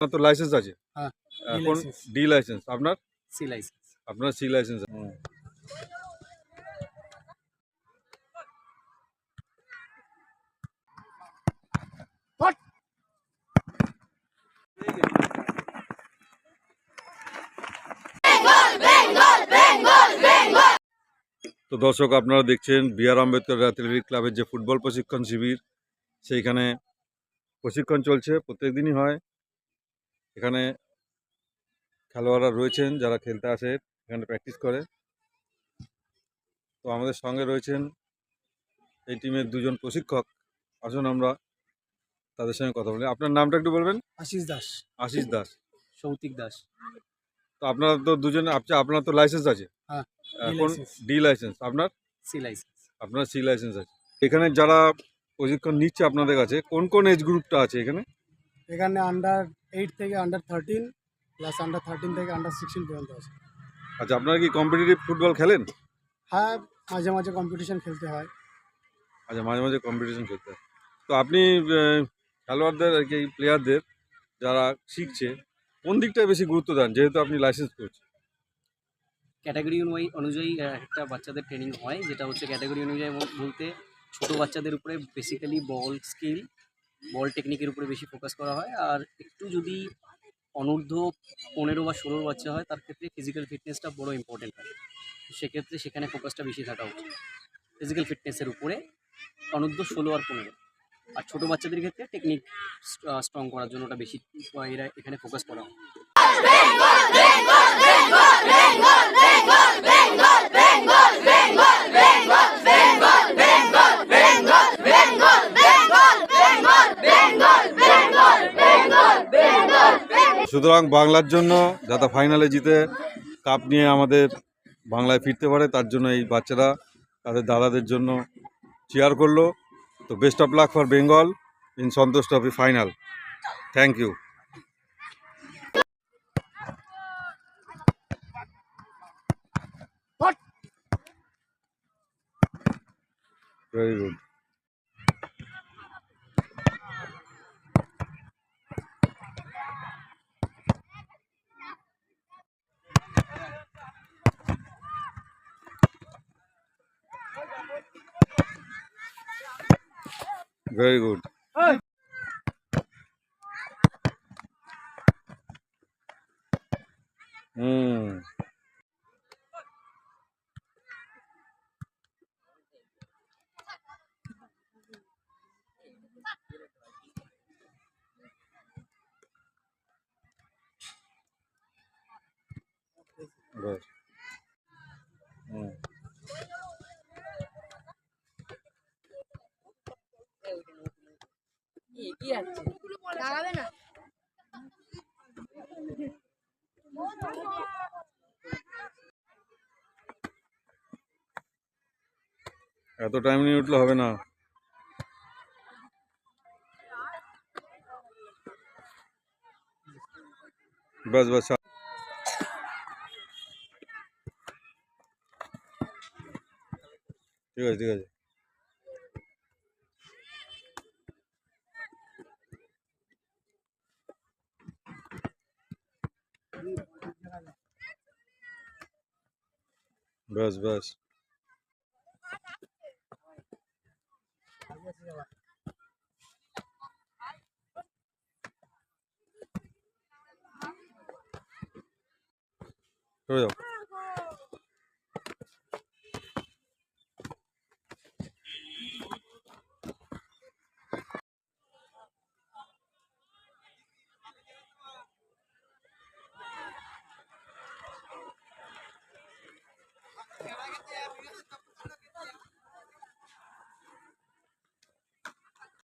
আপনার তো লাইসেন্স আছে? হ্যাঁ, এখন। ডি লাইসেন্স আপনার? সি লাইসেন্স আপনার সি লাইসেন্স তো দর্শক আপনারা দেখছেন বি আর আম্বেদকর অ্যাথলেটিক ক্লাবের যে ফুটবল প্রশিক্ষণ শিবির সেইখানে প্রশিক্ষণ চলছে প্রত্যেক দিনই হয়। এখানে খেলোয়াড়রা রয়েছেন যারা খেলতে আসে এখানে প্র্যাকটিস করে। তো আমাদের সঙ্গে রয়েছেন এই টিমের দুজন প্রশিক্ষক। আসুন আমরা তাদের সঙ্গে কথা বলি। আপনার নামটা একটু বলবেন? আশিস দাস। আশিস দাস। সৌতিক দাস। তো আপনার তো দুজনে আচ্ছা আপনার তো লাইসেন্স আছে? হ্যাঁ, এখন ডি লাইসেন্স আপনার? সি লাইসেন্স আপনার সি লাইসেন্স আছে। এখানে যারা প্রশিক্ষণ নিচ্ছে আপনাদের কাছে কোন কোন এজ গ্রুপটা আছে এখানে? এখানে আন্ডার এইট থেকে under thirteen plus under thirteen থেকে আন্ডার সিক্সটিন পর্যন্ত আছে। আচ্ছা আপনারা কি কম্পিটিটিভ ফুটবল খেলেন? হ্যাঁ মাঝে মাঝে কম্পিটিশন খেলতে হয়। আচ্ছা মাঝে মাঝে কম্পিটিশন খেলতে হয়। তো আপনি খেলোয়াড়দের আর কি প্লেয়ারদের যারা শিখছে কোন দিকটায় বেশি গুরুত্ব দেন? যেহেতু আপনি লাইসেন্স করছেন। ক্যাটাগরি অনুযায়ী অনুযায়ী একটা বাচ্চাদের ট্রেনিং হয় যেটা হচ্ছে ক্যাটাগরি অনুযায়ী বলতে ছোট বাচ্চাদের উপরে বেসিক্যালি বল স্কিল বল টেকনিকের উপরে বেশি ফোকাস করা হয়। আর একটু যদি অনূর্ধ্ব পনেরো বা ষোলোর বাচ্চা হয়, তার ক্ষেত্রে ফিজিক্যাল ফিটনেসটা বড় ইম্পর্টেন্ট হয়। সেক্ষেত্রে সেখানে ফোকাসটা বেশি থাকা উচিত। ফিজিক্যাল ফিটনেসের উপরে অনূর্ধ্ব ষোলো আর পনেরো। আর ছোটো বাচ্চাদের ক্ষেত্রে টেকনিক স্ট্রং করার জন্য ওটা বেশি এরা এখানে ফোকাস করা হয়। সুতরাং বাংলার জন্য যাতে ফাইনালে জিতে কাপ নিয়ে আমাদের বাংলায় ফিরতে পারে, তার জন্য এই বাচ্চারা তাদের দাদাদের জন্য চেয়ার করল। তো best of luck for Bengal in Santosh trophy final thank you very good very good hmm বেশ লাগাবে না এত টাইম নিয়ে উঠলে হবে না বাস বাস ছাড়। ঠিক আছে ঠিক बस বাস। চলে যাও